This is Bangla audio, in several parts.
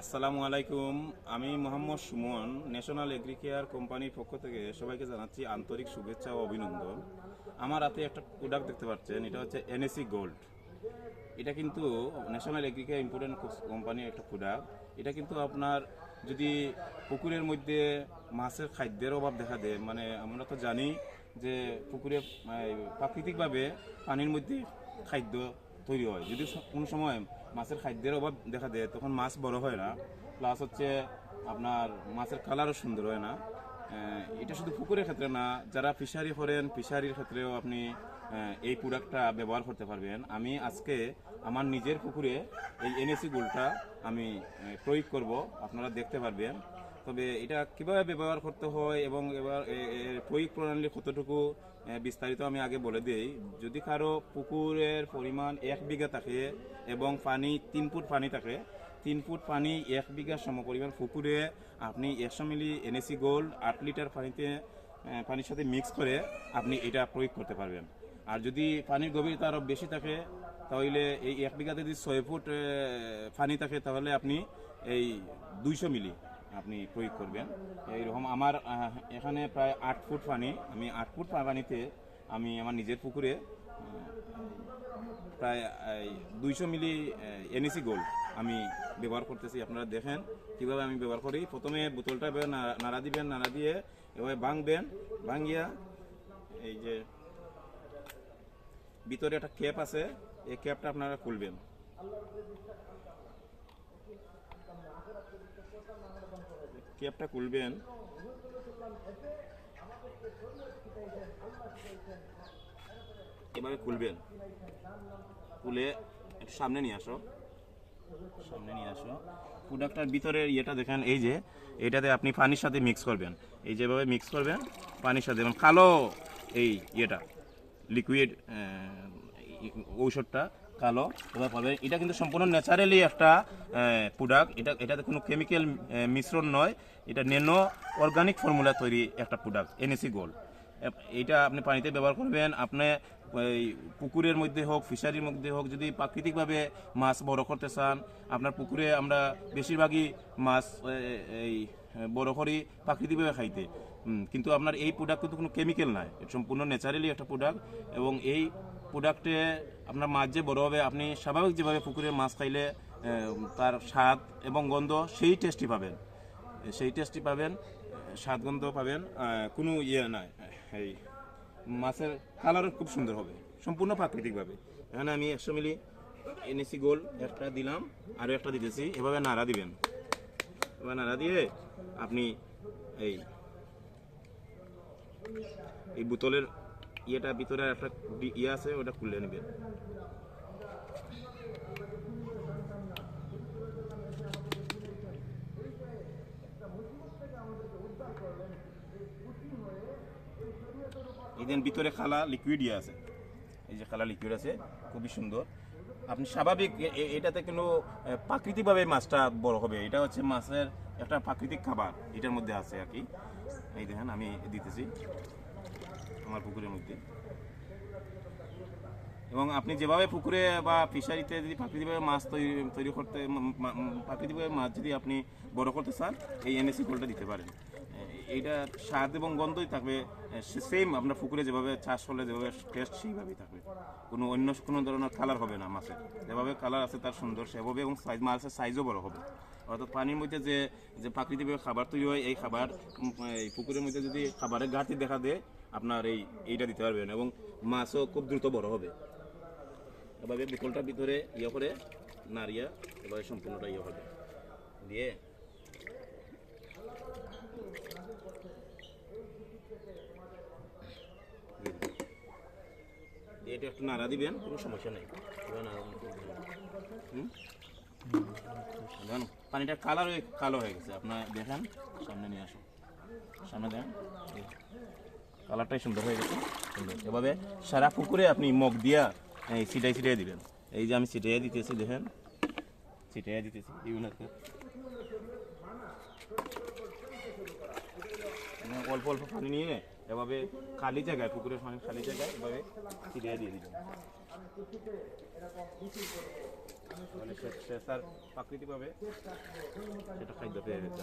আসসালামু আলাইকুম। আমি মোহাম্মদ সুমন ন্যাশনাল এগ্রিকেয়ার কোম্পানির পক্ষ থেকে সবাইকে জানাচ্ছি আন্তরিক শুভেচ্ছা ও অভিনন্দন। আমার হাতে একটা প্রোডাক্ট দেখতে পাচ্ছেন, এটা হচ্ছে এনএসি গোল্ড এটা কিন্তু ন্যাশনাল এগ্রিকেয়ার ইম্পোর্টেন্ট কোম্পানির একটা প্রোডাক্ট এটা কিন্তু আপনার যদি পুকুরের মধ্যে মাছের খাদ্যের অভাব দেখা দেয় মানে আমরা তো জানি যে পুকুরে প্রাকৃতিকভাবে পানির মধ্যে খাদ্য তৈরি হয়। যদি কোনো সময় মাছের খাদ্যের অভাব দেখা দেয়, তখন মাছ বড় হয় না। প্লাস হচ্ছে আপনার মাছের কালারও সুন্দর হয় না। এটা শুধু পুকুরের ক্ষেত্রে না, যারা ফিশারি করেন ফিশারির ক্ষেত্রেও আপনি এই প্রোডাক্টটা ব্যবহার করতে পারবেন। আমি আজকে আমার নিজের পুকুরে এই এনএসি গুলটা আমি প্রয়োগ করব, আপনারা দেখতে পারবেন। তবে এটা কীভাবে ব্যবহার করতে হয় এবং এবার প্রয়োগ প্রণালী কতটুকু বিস্তারিত আমি আগে বলে দিই। যদি কারও পুকুরের পরিমাণ এক বিঘা থাকে এবং পানি তিন ফুট পানি থাকে, তিন ফুট পানি এক বিঘা সমপরিমাণ পুকুরে আপনি একশো মিলি এনএসি গোল্ড আট লিটার পানিতে পানির সাথে মিক্স করে আপনি এটা প্রয়োগ করতে পারবেন। আর যদি পানির গভীরতা আরও বেশি থাকে, তাহলে এই এক বিঘাতে যদি ছয় ফুট পানি থাকে, তাহলে আপনি এই দুইশো মিলি আপনি প্রয়োগ করবেন। এইরকম আমার এখানে প্রায় আট ফুট পানি, আমি আট ফুট পানিতে আমি আমার নিজের পুকুরে প্রায় দুইশো মিলি এনএসি গোল্ড আমি ব্যবহার করতেছি। আপনারা দেখেন কীভাবে আমি ব্যবহার করি। প্রথমে বোতলটা নাড়া দিবেন, নাড়া দিয়ে এভাবে ভাঙবেন, ভাঙিয়া এই যে ভিতরে একটা ক্যাপ আছে, এই ক্যাপটা আপনারা খুলবেন। ক্যাপটা খুলবেন। এভাবে খুলবেন। খুলে একটু সামনে নিয়ে আসো। সামনে নিয়ে আসো। প্রোডাক্টটার ভিতরের ইয়েটা দেখেন, এই যে, এটাতে আপনি পানির সাথে মিক্স করবেন। এই যেভাবে মিক্স করবেন, পানির সাথে এবং কালো এই ইয়েটা লিকুইড ঔষধটা কালো এবার পাবেন এটা কিন্তু সম্পূর্ণ ন্যাচারালি একটা প্রোডাক্ট এটা, এটাতে কোনো কেমিক্যাল মিশ্রণ নয়। এটা নেনো অর্গানিক ফর্মুলা তৈরি একটা প্রোডাক্ট এনএসি গোল্ড এটা আপনি পানিতে ব্যবহার করবেন। আপনি পুকুরের মধ্যে হোক ফিশারির মধ্যে হোক, যদি প্রাকৃতিকভাবে মাছ বড় করতে চান, আপনার পুকুরে আমরা বেশিরভাগই মাছ এই, বড় করি প্রাকৃতিকভাবে খাইতে। কিন্তু আপনার এই প্রোডাক্ট কিন্তু কোনো কেমিক্যাল নাই। সম্পূর্ণ ন্যাচারালি একটা প্রোডাক্ট এবং এই প্রোডাক্টে আপনার মাছ যে বড় হবে, আপনি স্বাভাবিক যেভাবে পুকুরের মাছ খাইলে তার স্বাদ এবং গন্ধ সেই টেস্টই পাবেন। সেই টেস্টই পাবেন স্বাদ গন্ধ পাবেন কোনো ইয়ে নাই। এই মাছের কালারও খুব সুন্দর হবে, সম্পূর্ণ প্রাকৃতিকভাবে। এখানে আমি একশো মিলি এনেছি গোল, একটা দিলাম আরও একটা দিতেছি, এভাবে নাড়া দিবেন। এবার নাড়া দিয়ে আপনি এই এই বোতলের ইয়েটা ভিতরে একটা ইয়ে আছে, ওটা খুলে নেবেন। এই দেন ভিতরে খালা লিকুইড ইয়ে আছে। এই যে খালা লিকুইড আছে, খুবই সুন্দর। আপনি স্বাভাবিক এটাতে কোনো প্রাকৃতিকভাবে মাছটা বড় হবে। এটা হচ্ছে মাছের একটা প্রাকৃতিক খাবার, এটার মধ্যে আছে আর কি। এই দেখেন, আমি দিতেছি। আমার পুকুরের মধ্যে। এবং আপনি যেভাবে পুকুরে বা ফিশারিতে যদি প্রাকৃতিকভাবে মাছ তৈরি করতে প্রাকৃতিকভাবে মাছ যদি আপনি বড় করতে চান, এই এনএসি গোলটা দিতে পারেন। এইটা স্বাদ এবং গন্ধই থাকবে সেম আপনার পুকুরে যেভাবে চাষ করলে যেভাবে টেস্ট সেইভাবেই থাকবে। কোনো অন্য কোনো ধরনের কালার হবে না মাছের। যেভাবে কালার আছে তার সুন্দর, সেভাবে এবং সাইজ মাছের সাইজও বড় হবে। অর্থাৎ পানির মধ্যে যে যে প্রাকৃতিকভাবে খাবার তৈরি হয়, এই খাবার এই পুকুরের মধ্যে যদি খাবারের ঘাটতি দেখা দেয় আপনার এই এইটা দিতে পারবেন এবং মাছও খুব দ্রুত বড় হবে। এভাবে বোতলটার ভিতরে ইয়ে করে নাড়িয়া এভাবে সম্পূর্ণটা ইয়ে হবে। দিয়ে এটা একটু নাড়া দিবেন, কোনো সমস্যা নেই। পানিটা কালার কালো হয়ে গেছে। আপনার দেখেন, সামনে নিয়ে আসুন। সামনে দেখেন কালারটাই সুন্দর হয়ে গেছে। সুন্দর। এভাবে সারা পুকুরে আপনি মগ দিয়া, এই সিটাই ছিটাই দিবেন। এই যে আমি ছিটাইয়া দিতেছি, দেখেন। ছিটাইয়া দিতেছি বিভিন্ন। মানে অল্প অল্প পানি নিয়ে এভাবে খালি জায়গায়, পুকুরের পানি খালি জায়গায় এভাবে ছিটাইয়া দিয়ে দিবেন। মানে প্রাকৃতিকভাবে সেটা খাদ্য পেয়ে গেছে।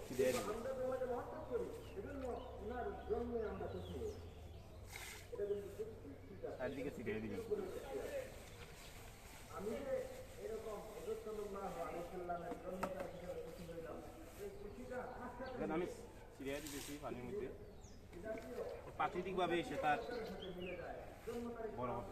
দেবো চারদিকে ছিটিয়ে দিবেন দেখেন আমি ছিটিয়ে দিতেছি পানির মধ্যে। প্রাকৃতিকভাবে সে তার বড় হবে।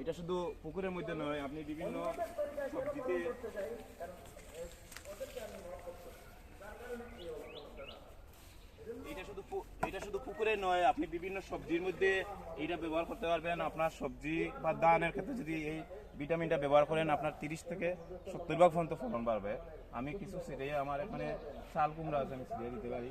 এটা শুধু পুকুরের মধ্যে নয়, আপনি বিভিন্ন সবজিতে এটা শুধু এটা শুধু পুকুরে নয়, আপনি বিভিন্ন সবজির মধ্যে এটা ব্যবহার করতে পারবেন। আপনার সবজি বা ধানের ক্ষেত্রে যদি এই ভিটামিনটা ব্যবহার করেন, আপনার তিরিশ থেকে সত্তর ভাগ পর্যন্ত ফলন বাড়বে। আমি কিছু ছিটিয়ে আমার এখানে শাল কুমড়া আছে, আমি ছিটিয়ে দিতে পারি।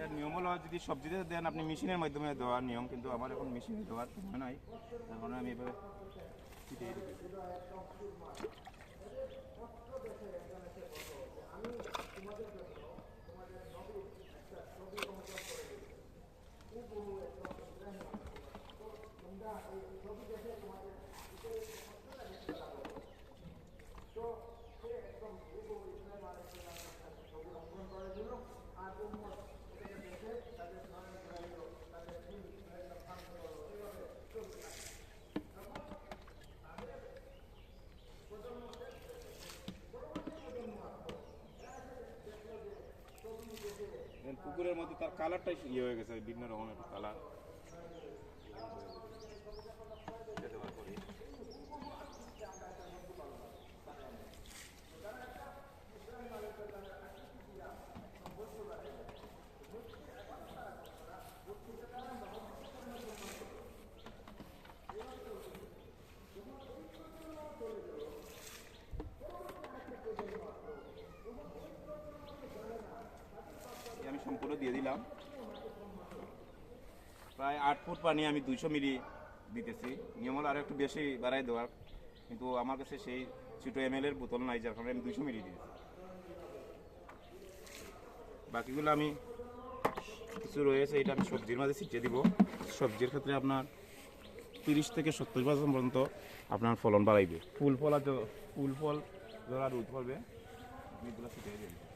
এটার নিয়ম হলো, যদি সবজিতে দেন আপনি মেশিনের মাধ্যমে দেওয়ার নিয়ম, কিন্তু আমার এখন মেশিনে দেওয়ার সময় নাই। তার কারণে আমি এভাবে দিয়ে দিতে পুকুরের মধ্যে তার কালারটাই ইয়ে হয়ে গেছে বিভিন্ন রকমের কালার আমি সম্পূর্ণ দিয়ে দিলাম। প্রায় আট ফুট পানি আমি দুইশো মিলি দিতেছি। নিয়ম হলো আরও একটু বেশি বাড়াই দেওয়ার, কিন্তু আমার কাছে সেই ছোটো এম এর বোতল নাই, যার কারণে আমি দুইশো মিলি দিয়েছি। বাকিগুলো আমি কিছু রয়েছে, এটা আমি সবজির মাঝে ছিটিয়ে দিব। সবজির ক্ষেত্রে আপনার তিরিশ থেকে সত্তর পার্সেন্ট পর্যন্ত আপনার ফলন বাড়াইবে। ফুল ফল ফুল ফল ধরা রোদ ফলবে আমি এগুলো ছিটিয়ে দিই